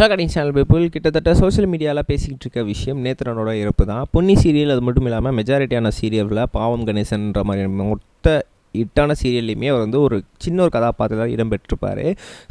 Hello கடிங் channel people கிட்டத்தட்ட social மீடியாவில் பேசிக்கிட்டு இருக்க விஷயம் நேத்திரனோட இறப்பு தான். பொன்னி சீரியல் அது மட்டும் இல்லாமல் மெஜாரிட்டியான சீரியலில் பாவம் கணேசன்ற மாதிரி மொத்த ஹிட்டான சீரியல்லையுமே அவர் வந்து ஒரு சின்ன ஒரு கதாபாத்திரத்தில் இடம்பெற்றிருப்பார்.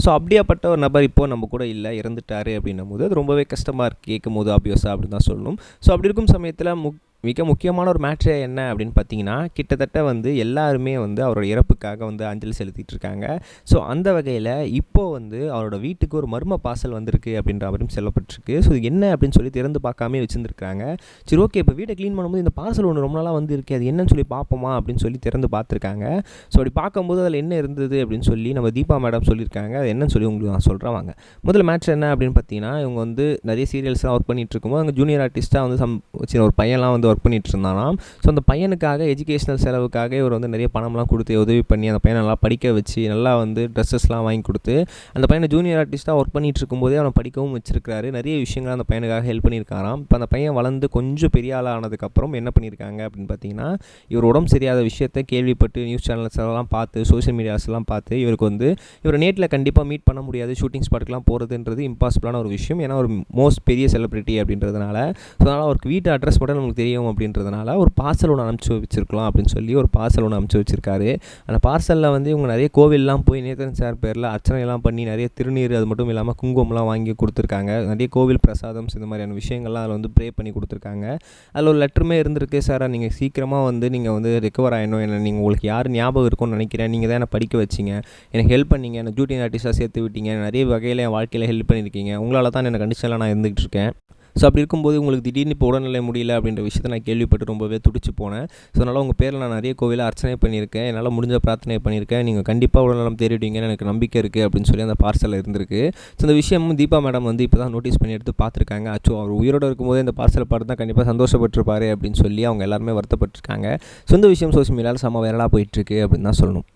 ஸோ அப்படியாப்பட்ட ஒரு நபர் இப்போது நம்ம கூட இல்லை இறந்துட்டார் அப்படின்னும் போது அது ரொம்பவே கஷ்டமாக இருக்குது கேட்கும் போது ஆப்வியஸாக அப்படின்னு தான் சொல்லணும். ஸோ அப்படி இருக்கும் சமயத்தில் முக் மிக முக்கியமான ஒரு மேட்ச்சே என்ன அப்படின்னு பார்த்தீங்கன்னா கிட்டத்தட்ட வந்து எல்லாருமே வந்து அவரோட இறப்புக்காக வந்து அஞ்சலி செலுத்திட்டு இருக்காங்க. ஸோ அந்த வகையில் இப்போது வந்து அவரோட வீட்டுக்கு ஒரு மர்ம பாசல் வந்திருக்கு அப்படின்ற மாதிரியும் சொல்லப்பட்டிருக்கு. ஸோ இது என்ன அப்படின்னு சொல்லி திறந்து பார்க்காம வச்சுருந்துருக்காங்க சரி ஓகே இப்போ வீட்டை க்ளீன் பண்ணும்போது இந்த பார்சல் ஒன்று ரொம்ப நாளாக வந்து இருக்கு அது என்னன்னு சொல்லி பார்ப்போமா அப்படின்னு சொல்லி திறந்து பார்த்துருக்காங்க. ஸோ அப்படி பார்க்கும்போது அதில் என்ன இருந்தது அப்படின்னு சொல்லி நம்ம தீபா மேடம் சொல்லியிருக்காங்க. அது என்னன்னு சொல்லி உங்களுக்கு நான் சொல்கிறேன் வாங்க. முதல்ல மேட்ச் என்ன அப்படின்னு பார்த்தீங்கன்னா இவங்க வந்து நிறைய சீரியல்ஸ்லாம் ஒர்க் பண்ணிகிட்டு இருக்கும்போது அங்கே ஜூனியர் ஆர்டிஸ்ட்டாக வந்து சம் சின்ன ஒரு பையன்லாம் வந்து ஒர்க் பண்ணிட்டு இருந்தானா ஸோ அந்த பையனுக்காக எஜுகேஷனல் செலவுக்காக இவர் வந்து நிறைய பணம்லாம் கொடுத்து உதவி பண்ணி அந்த பையனை நல்லா படிக்க வச்சு நல்லா வந்து ட்ரெஸ்ஸஸ்லாம் வாங்கி கொடுத்து அந்த பையனை ஜூனியர் ஆர்டிஸ்ட்டாக ஒர்க் பண்ணிட்டு இருக்கும்போதே அவனை படிக்கவும் வச்சிருக்காரு நிறைய விஷயங்கள் அந்த பையனுக்காக ஹெல்ப் பண்ணியிருக்காராம். இப்போ அந்த பையன் வளர்ந்து கொஞ்சம் பெரிய ஆளாக ஆனதுக்கப்புறம் என்ன பண்ணியிருக்காங்க அப்படின்னு பார்த்தீங்கன்னா இவர் உடம்பு சரியாத விஷயத்தை கேள்விப்பட்டு நியூஸ் சேனல்ஸ் எல்லாம் பார்த்து சோஷியல் மீடியாஸ்லாம் பார்த்து இவருக்கு வந்து இவர் நேட்டில் கண்டிப்பாக மீட் பண்ண முடியாது. ஷூட்டிங் ஸ்பாட்டுக்குலாம் போகிறதுன்றது இம்பாசிபிளான ஒரு விஷயம். ஏன்னா ஒரு மோஸ்ட் பெரிய செலிபிரிட்டி அப்படின்றதுனால. ஸோ அதனால் அவருக்கு வீட்டு அட்ரஸ் மட்டும் நமக்கு தெரியும். அப்படின்றதுனால ஒரு பார்சல் ஒன்று அனுப்பிச்சு வச்சிருக்கலாம் அப்படின்னு சொல்லி ஒரு பார்சல் ஒன்று அனுப்பிச்சு வச்சிருக்காரு. அந்த பார்சலில் வந்து இவங்க நிறைய கோவில்லாம் போய் நேத்தன் சார் பேரில் அர்ச்சனைலாம் பண்ணி நிறைய திருநீர் அது மட்டும் இல்லாமல் குங்குமம்லாம் வாங்கி கொடுத்துருக்காங்க. நிறைய கோவில் பிரசாதம் இந்த மாதிரியான விஷயங்கள்லாம் அதில் வந்து ப்ரே பண்ணி கொடுத்துருக்காங்க. அதில் ஒரு லெட்டருமே இருந்திருக்கு சார் நீங்கள் சீக்கிரமாக வந்து நீங்கள் வந்து ரெக்கவர் ஆகிடணும் என்ன நீங்கள் உங்களுக்கு யார் ஞாபகம் இருக்கும்னு நினைக்கிறேன். நீங்கள் தான் என்னை படிக்க வச்சிங்க. எனக்கு ஹெல்ப் பண்ணீங்க. என்னை ஜூட்டி ஆர்டிஸ்ட்டாக சேர்த்து விட்டீங்க. நிறைய வகையில் என் வாழ்க்கையில் ஹெல்ப் பண்ணியிருக்கீங்க. உங்களால் தான் என்ன கண்டிஷனில் நான் இருந்துகிட்டு இருக்கேன். ஸோ அப்படி இருக்கும்போது உங்களுக்கு திடீர்னு இப்போ உடல்நிலை முடியல அப்படின்ற விஷயத்தை நான் கேள்விப்பட்டு ரொம்பவே துடிச்சு போனேன். ஸோ அதனால் உங்கள் பேரில் நான் நிறைய கோவிலில் அர்ச்சனை பண்ணியிருக்கேன். என்னால் முடிஞ்ச பிரார்த்தனை பண்ணியிருக்கேன். நீங்கள் கண்டிப்பாக உடல்நலம் தேடிடுவீங்கன்னு எனக்கு நம்பிக்கை இருக்குது அப்படின்னு சொல்லி அந்த பார்சலில் இருந்திருக்கு. ஸோ இந்த விஷயம் தீபா மேடம் வந்து இப்போ தான் நோட்டீஸ் பண்ணி எடுத்து பார்த்துருக்காங்க. அச்சோ அவர் உயிரோடு இருக்கும்போது இந்த பார்சலை பார்த்து தான் கண்டிப்பாக சந்தோஷப்பட்டிருப்பாரு அப்படின்னு சொல்லி அவங்க எல்லாருமே வருத்தப்பட்டிருக்காங்க. ஸோ இந்த விஷயம் சோசியல் மீடியாவில் செம்ம வைரலாக போயிட்டுருக்கு அப்படின்னு தான் சொல்லணும்.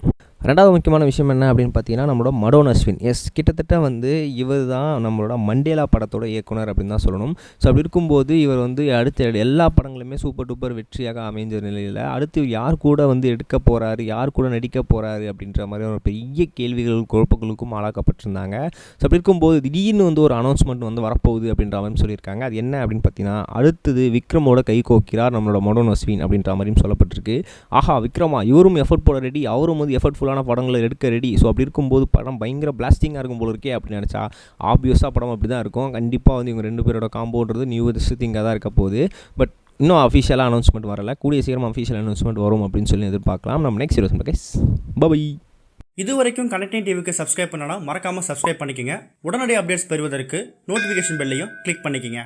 ரெண்டாவது முக்கியமான விஷயம் என்ன அப்படின்னு பார்த்தீங்கன்னா நம்மளோட மடோன் அஸ்வின். எஸ் கிட்டத்தட்ட வந்து இவர் தான் நம்மளோட மண்டேலா படத்தோட இயக்குனர் அப்படின்னு தான் சொல்லணும். ஸோ அப்படி இருக்கும்போது இவர் வந்து அடுத்த எல்லா படங்களுமே சூப்பர் டூப்பர் வெற்றியாக அமைஞ்ச நிலையில் அடுத்து யார் கூட வந்து எடுக்க போகிறாரு யார் கூட நடிக்க போகிறாரு அப்படின்ற மாதிரி ஒரு பெரிய கேள்விகள் குழப்பங்களுக்கும் ஆளாக்கப்பட்டிருந்தாங்க. ஸோ அப்படி இருக்கும்போது திடீர்னு வந்து ஒரு அனௌன்ஸ்மெண்ட் வந்து வரப்போகுது அப்படின்ற மாதிரி சொல்லியிருக்காங்க. அது என்ன அப்படின்னு பார்த்தீங்கன்னா அடுத்தது விக்ரமோட கை கோக்கிறார் நம்மளோட மடோன் அஸ்வின் அப்படின்ற மாதிரியும் சொல்லப்பட்டிருக்கு. ஆஹா விக்ரமா இவரும் எஃபர்ட் போட ரெடி அவரும் வந்து எஃபர்ட்ஃபுல்லாக சூப்பரான படங்களை எடுக்க ரெடி ஸோ அப்படி இருக்கும்போது படம் பயங்கர பிளாஸ்டிங்காக இருக்கும் போல இருக்கே அப்படின்னு நினச்சா ஆப்வியஸாக படம் அப்படி தான் இருக்கும். கண்டிப்பாக வந்து இவங்க ரெண்டு பேரோட காம்போன்றது நியூ திங்காக தான் இருக்க போகுது. பட் இன்னும் அஃபிஷியலாக அனௌன்ஸ்மெண்ட் வரல. கூடிய சீக்கிரம் அஃபிஷியல் அனௌன்ஸ்மெண்ட் வரும் அப்படின்னு சொல்லி எதிர்பார்க்கலாம். நம்ம நெக்ஸ்ட் ஹீரோஸ் கேஸ் பபை இது வரைக்கும் கனெக்டிங் டிவிக்கு சப்ஸ்கிரைப் பண்ணனா மறக்காமல் சப்ஸ்கிரைப் பண்ணிக்கங்க. உடனடி அப்டேட்ஸ் பெறுவதற்கு நோட்டிஃபிகேஷன் பெல்லையும் கிளிக் பண்ணிக்கங்க.